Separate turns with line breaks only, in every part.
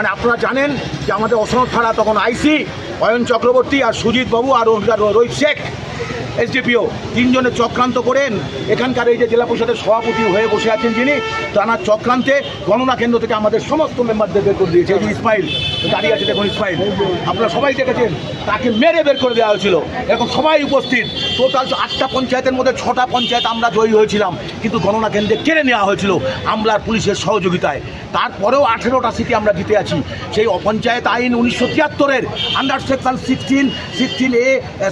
মানে আপনারা জানেন যে আমাদের অসনত থানা, তখন আইসি, অয়ন চক্রবর্তী আর সুজিত বাবু আর রোহিত শেখ। এসডিপিও তিনজনে চক্রান্ত করেন। এখানকার এই যে জেলা পরিষদের সভাপতি হয়ে বসে আছেন যিনি তানার চক্রান্তে গণনা কেন্দ্র থেকে আমাদের সমস্ত মেম্বারদের বের করে দিয়েছে। যে ইসমাইল দাঁড়িয়ে আছে দেখুন ইসমাইল আপনারা সবাই দেখেছেন, তাকে মেরে বের করে দেওয়া হয়েছিল। এখন সবাই উপস্থিত। টোটাল আটটা পঞ্চায়েতের মধ্যে ছটা পঞ্চায়েত আমরা জয়ী হয়েছিলাম, কিন্তু গণনা কেন্দ্রে কেড়ে নেওয়া হয়েছিল আমলার পুলিশের সহযোগিতায়। তারপরেও আঠেরোটা সিটি আমরা জিতে আছি। সেই পঞ্চায়েত আইন উনিশশো তিয়াত্তরের under section sixteen sixteen A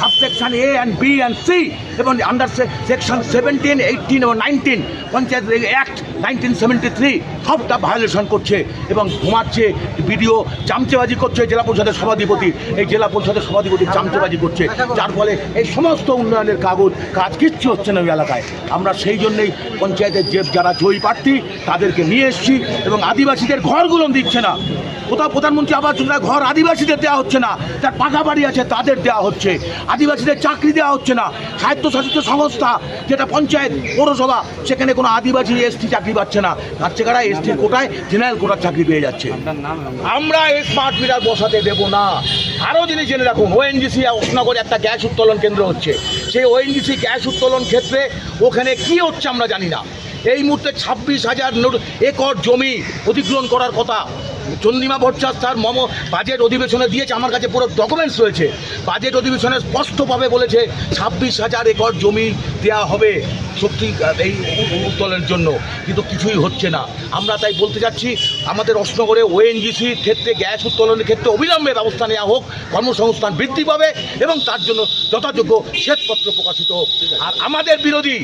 subsection A and B and C এবং আন্ডার সেকশন সেভেন্টিন এইটিন এবং nineteen panchayat act nineteen seventy three সবটা ভায়োলেশন করছে এবং ঘুমাচ্ছে ভিডিও চামচেবাজি করছে, জেলা পরিষদের সভাধিপতি। এই জেলা পরিষদের সভাধিপতি চামচেবাজি করছে। যার ফলে এই সমস্ত উন্নয়নের কাগজ, কাজ কিচ্ছু হচ্ছে না ওই এলাকায়। আমরা সেই জন্যই পঞ্চায়েতের যে যারা জয়ী প্রার্থী, তাদেরকে নিয়ে এসেছি এবং আদিবাসীদের ঘরগুলো দিচ্ছে না। কোথাও প্রধানমন্ত্রী আবাস যোজনা ঘর আদিবাসীদের দেওয়া হচ্ছে না। যার পাকা বাড়ি আছে, তাদের দেওয়া হচ্ছে। আদিবাসীদের চাকরি দেওয়া হচ্ছে না। স্বায়ত্তশাসিত সংস্থা যেটা পঞ্চায়েত পৌরসভা সেখানে কোনো আদিবাসী এসটি চাকরি পাচ্ছে না। তার চেকারা এসটির কোটায় জেনারেল কোটার চাকরি পেয়ে যাচ্ছে। আমরা এই স্মার্ট মিটার বসাতে দেব না। আরও জিনিস জেনে রাখুন ওএনজিসি অশোকনগরে একটা গ্যাস উত্তোলন কেন্দ্র হচ্ছে। সেই ওএনজিসি গ্যাস উত্তোলন ক্ষেত্রে ওখানে কি হচ্ছে আমরা জানি না। এই মুহূর্তে ছাব্বিশ হাজার একর জমি অধিগ্রহণ করার কথা। চন্দ্রিমা ভট্টাচার্য তার মম বাজেট অধিবেশনে দিয়েছে, আমার কাছে পুরো ডকুমেন্টস রয়েছে। বাজেট অধিবেশনে স্পষ্টভাবে বলেছে, ছাব্বিশ হাজার একর জমি দেওয়া হবে শক্তি এই উত্তোলনের জন্য। কিন্তু কিছুই হচ্ছে না। আমরা তাই বলতে চাচ্ছি, আমাদের অশোকনগরে ওএনজিসির ক্ষেত্রে গ্যাস উত্তোলনের ক্ষেত্রে অবিলম্বে ব্যবস্থা নেওয়া হোক, কর্মসংস্থান বৃদ্ধি পাবে এবং তার জন্য যথাযোগ্য শ্বেতপত্র প্রকাশিত হোক। আর আমাদের বিরোধী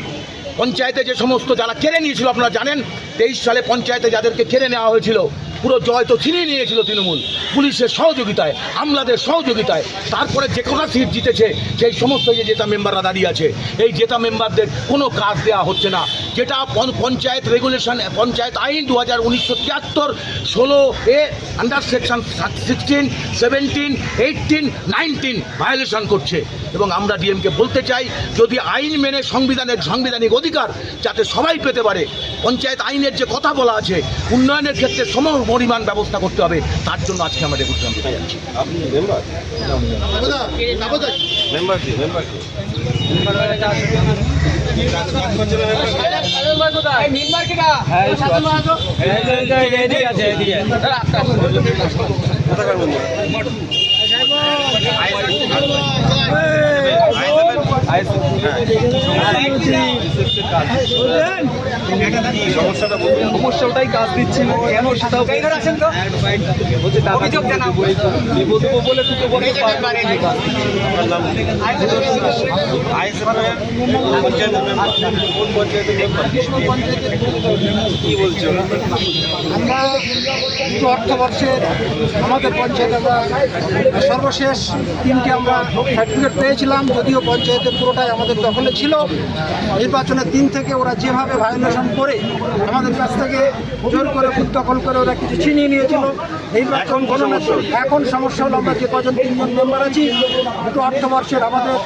পঞ্চায়েতে যে সমস্ত যারা কেড়ে নিয়েছিল, আপনারা জানেন, তেইশ সালে পঞ্চায়েতে যাদেরকে কেড়ে নেওয়া হয়েছিল পুরো জয় তো ছিনিয়ে নিয়েছিল তৃণমূল। পুলিশের সহযোগিতায়, আমলাদের সহযোগিতায়, তারপরে যে কটা সিট জিতেছে, সেই সমস্ত যে জেতা মেম্বাররা দাঁড়িয়ে আছে, এই জেতা মেম্বারদের কোনো কাজ দেওয়া হচ্ছে না। যেটা পঞ্চ- পঞ্চায়েত রেগুলেশন পঞ্চায়েত আইন দু হাজার উনিশশো তিয়াত্তর, ষোলো A under section sixteen seventeen eighteen nineteen violation করছে। এবং আমরা ডিএমকে বলতে চাই, যদি আইন মেনে সংবিধানের সাংবিধানিক অধিকার যাতে সবাই পেতে পারে, পঞ্চায়েত আইনের যে কথা বলা আছে, উন্নয়নের ক্ষেত্রে সম পরিমাণ ব্যবস্থা করতে হবে তার জন্য আজকে আমরা ডেপুটেশন দিতে যাচ্ছি
আপনি সমস্যাটা
সমস্যা ওটাই কাজ দিচ্ছি না। কেন সেটাও বলছে টাকা দেবো দেবো বলে দুটো
কি বলছে
আমরা গত অর্থবর্ষের আমাদের পঞ্চায়েত আমরা সর্বশেষ তিনটে আমরা সার্টিফিকেট পেয়েছিলাম যদিও পঞ্চায়েতের পুরোটাই আমাদের দখলে ছিল। নির্বাচনের দিন থেকে ওরা যেভাবে ভায়োলেশন করে আমাদের কাছ থেকে জোর করে দখল করে ওরা কিছু ছিনিয়ে নিয়েছিল। নির্বাচন গণনা এখন সমস্যা হলো আমরা যে কজন তিনজন মেম্বার আছি দুটো অর্থবর্ষের আমাদের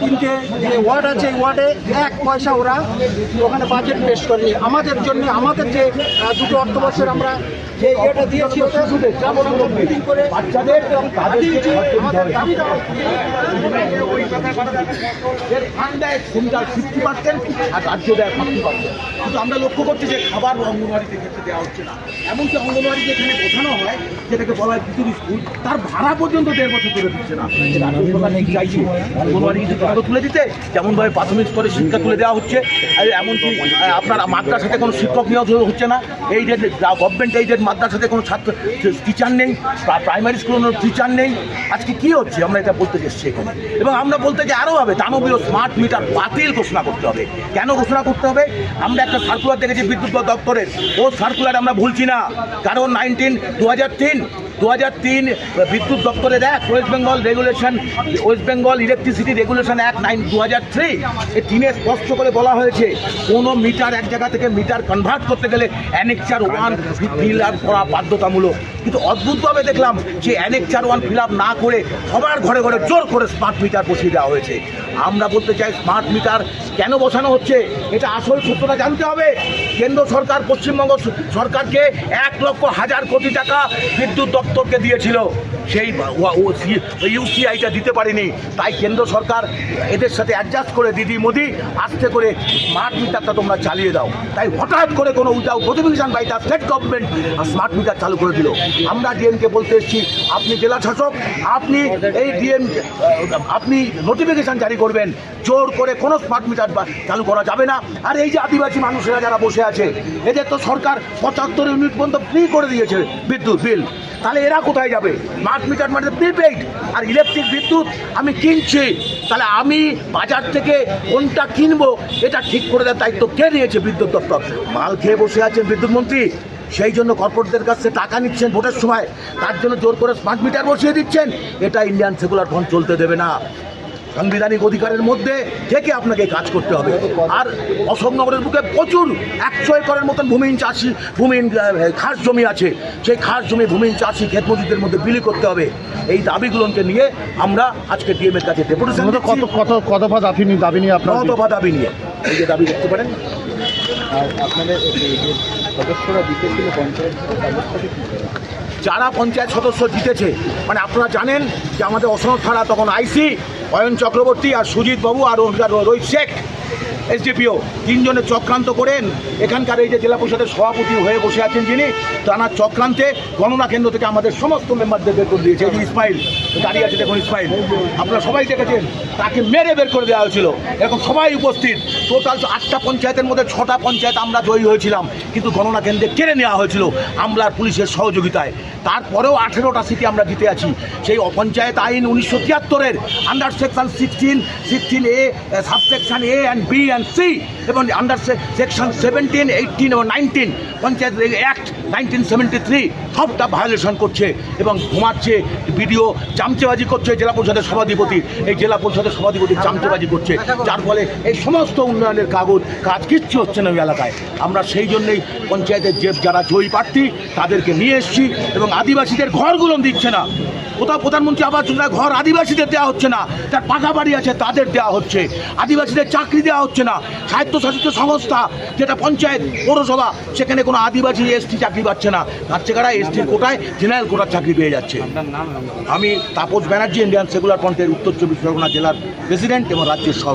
তিনটে যে ওয়ার্ড আছে এই ওয়ার্ডে এক পয়সা ওরা ওখানে বাজেট পেশ করেনি। আমাদের জন্য আমাদের যে দুটো অর্থবর্ষের আমরা যে ইয়েটা দিয়েছি ওটা যেমন মিটিং করে
বাচ্চাদের
আমাদের দাবি
ফান্ড দেয় ফিফটি পার্সেন্ট আর রাজ্য দেয় ফিফটি পার্সেন্ট কিন্তু আমরা লক্ষ্য করছি যে খাবার অঙ্গনওয়াড়িতে ক্ষেত্রে দেওয়া হচ্ছে না। এমনকি অঙ্গনওয়াড়ি যেখানে বোঝানো হয়, যেটাকে বলা হয় পৃথিবী স্কুল, তার ভাড়া পর্যন্ত দেড় বছর করে দিচ্ছে না। সরকার অঙ্গনওয়াড়ি তুলে দিতে, যেমনভাবে প্রাথমিক স্তরে শিক্ষা তুলে দেওয়া হচ্ছে এমনকি আপনার মাদ্রাসাতে কোনো শিক্ষক নিয়োগ হচ্ছে না। এই যে গভর্নমেন্ট এই এইডেড মাদ্রাসাতে কোনো ছাত্র টিচার নেই প্রাইমারি স্কুলে কোনো টিচার নেই, আজকে কি হচ্ছে? আমরা এটা বলতে এসেছি এখানে। এবং আমরা বলতে চাই আরও হবে দানবীয় স্মার্ট মিটার বাতিল ঘোষণা করতে হবে। কেন ঘোষণা করতে হবে? আমরা একটা সার্কুলার দেখেছি বিদ্যুৎ দপ্তরের। ও সার্কুলার আমরা ভুলছি না। কারণ নাইনটিন দু হাজার তিন দু হাজার তিন বিদ্যুৎ দপ্তরের এক West Bengal regulation West Bengal electricity regulation act nine দু হাজার থ্রি এই তিনে স্পষ্ট করে বলা হয়েছে, কোনো মিটার এক জায়গা থেকে মিটার কনভার্ট করতে গেলে অ্যানেকচার ওয়ান ফিল আপ করা বাধ্যতামূলক। কিন্তু অদ্ভুতভাবে দেখলাম যে অ্যানেকচার ওয়ান ফিল আপ না করে সবার ঘরে ঘরে জোর করে স্মার্ট মিটার বসিয়ে দেওয়া হয়েছে। আমরা বলতে চাই স্মার্ট মিটার কেন বসানো হচ্ছে? এটা আসল সত্যটা জানতে হবে। কেন্দ্র সরকার, পশ্চিমবঙ্গ সরকারকে এক লক্ষ হাজার কোটি টাকা বিদ্যুৎ দপ্তরকে দিয়েছিল। সেই ইউসিআইটা দিতে পারেনি। তাই কেন্দ্র সরকার এদের সাথে অ্যাডজাস্ট করে দিদি মোদি, আস্তে করে স্মার্ট মিটারটা তোমরা চালিয়ে দাও। তাই হঠাৎ করে কোনো without notification by the state government smart meter চালু করে দিল। আমরা ডিএমকে বলতে এসেছি, আপনি জেলা শাসক, আপনি এই ডিএম আপনি নোটিফিকেশন জারি করবেন। জোর করে কোনো স্মার্ট মিটার চালু করা যাবে না। আর এই যে আদিবাসী মানুষেরা যারা বসে আছে, এদের তো সরকার পঁচাত্তর ইউনিট পর্যন্ত ফ্রি করে দিয়েছে বিদ্যুৎ বিল তাহলে এরা কোথায় যাবে? স্মার্ট মিটার মানে প্রিপেইড আর ইলেকট্রিক বিদ্যুৎ আমি কিনছি। তাহলে আমি বাজার থেকে কোনটা কিনবো, এটা ঠিক করে দেওয়ার দায়িত্ব কে নিয়েছে বিদ্যুৎ দপ্তর? মাল খেয়ে বসে আছেন বিদ্যুৎ মন্ত্রী। সেই জন্য কর্পোরেটদের কাছে টাকা নিচ্ছেন ভোটের সময়। তার জন্য জোর করে স্মার্ট মিটার বসিয়ে দিচ্ছেন। এটা ইন্ডিয়ান সেকুলার ফোন চলতে দেবে না। সাংবিধানিক অধিকারের মধ্যে থেকে আপনাকে কাজ করতে হবে। আর অশোকনগরের বুকে প্রচুর একশো একরের মতন ভূমিহীন চাষি ভূমিহীন খাস জমি আছে। সেই খাস জমি ভূমিহীন চাষি ক্ষেত মজুরদের মধ্যে বিলি করতে হবে। এই দাবিগুলোকে নিয়ে আমরা আজকে ডিএম এর কাছে ডেপুটেশন
কত কত কত দাবি নিয়ে দাবি নিয়ে আপনার
দফা দাবি নিয়ে? এই যে দাবি দেখতে পারেন।
আর আপনাদের সদস্যরা জিতেছিল পঞ্চায়েত
যারা পঞ্চায়েত সদস্য জিতেছে মানে আপনারা জানেন যে আমাদের অসনদ থানা তখন আইসি, অয়ন চক্রবর্তী আর সুজিত বাবু আর রোহিত শেখ, এসডিপিও, তিনজনে চক্রান্ত করেন। এখানকার এই যে জেলা পরিষদের সভাপতি হয়ে বসে আছেন যিনি, তারা চক্রান্তে গণনা কেন্দ্র থেকে আমাদের সমস্ত মেম্বারদের বের করে দিয়েছে। ইসমাইল দাঁড়িয়ে আছে দেখুন ইসমাইল আপনারা সবাই দেখেছেন, তাকে মেরে বের করে দেওয়া হয়েছিল। এরকম সবাই উপস্থিত। টোটাল আটটা পঞ্চায়েতের মধ্যে ছটা পঞ্চায়েত আমরা জয়ী হয়েছিলাম, কিন্তু গণনা কেন্দ্রে কেড়ে নেওয়া হয়েছিল আমলার পুলিশের সহযোগিতায়। তারপরেও আঠেরোটা সিটি আমরা জিতে আছি। সেই পঞ্চায়েত আইন উনিশশো তিয়াত্তরের under section sixteen sixteen A subsection A and B and C এবং আন্ডার সেকশন সেভেন্টিন এইটিন এবং nineteen panchayat act nineteen seventy three সবটা ভায়োলেশন করছে এবং ঘুমাচ্ছে বিডিও চামচেবাজি করছে, জেলা পরিষদের সভাধিপতি, এই জেলা পরিষদের সভাধিপতি চামচেবাজি করছে। যার ফলে এই সমস্ত উন্নয়নের কাগজ, কাজ কিচ্ছু হচ্ছে না ওই এলাকায়। আমরা সেই জন্যই পঞ্চায়েতের যে যারা জয়ী প্রার্থী, তাদেরকে নিয়ে এসেছি এবং আদিবাসীদের ঘরগুলো দিচ্ছে না। কোথাও প্রধানমন্ত্রী আবাস যোজনা ঘর আদিবাসীদের দেওয়া হচ্ছে না। যার পাকা বাড়ি আছে, তাদের দেওয়া হচ্ছে। আদিবাসীদের চাকরি দেওয়া হচ্ছে না। স্বায়ত্তশাসিত সংস্থা, যেটা পঞ্চায়েত, পৌরসভা, সেখানে কোনো আদিবাসী এসটি চাকরি পাচ্ছে না। তার কারা এসটির কোটায় জেনারেল কোটার চাকরি পেয়ে যাচ্ছে। আমি তাপস ব্যানার্জি, ইন্ডিয়ান সেকুলার ফ্রন্টের উত্তর চব্বিশ পরগনা জেলার প্রেসিডেন্ট এবং রাজ্যের সহ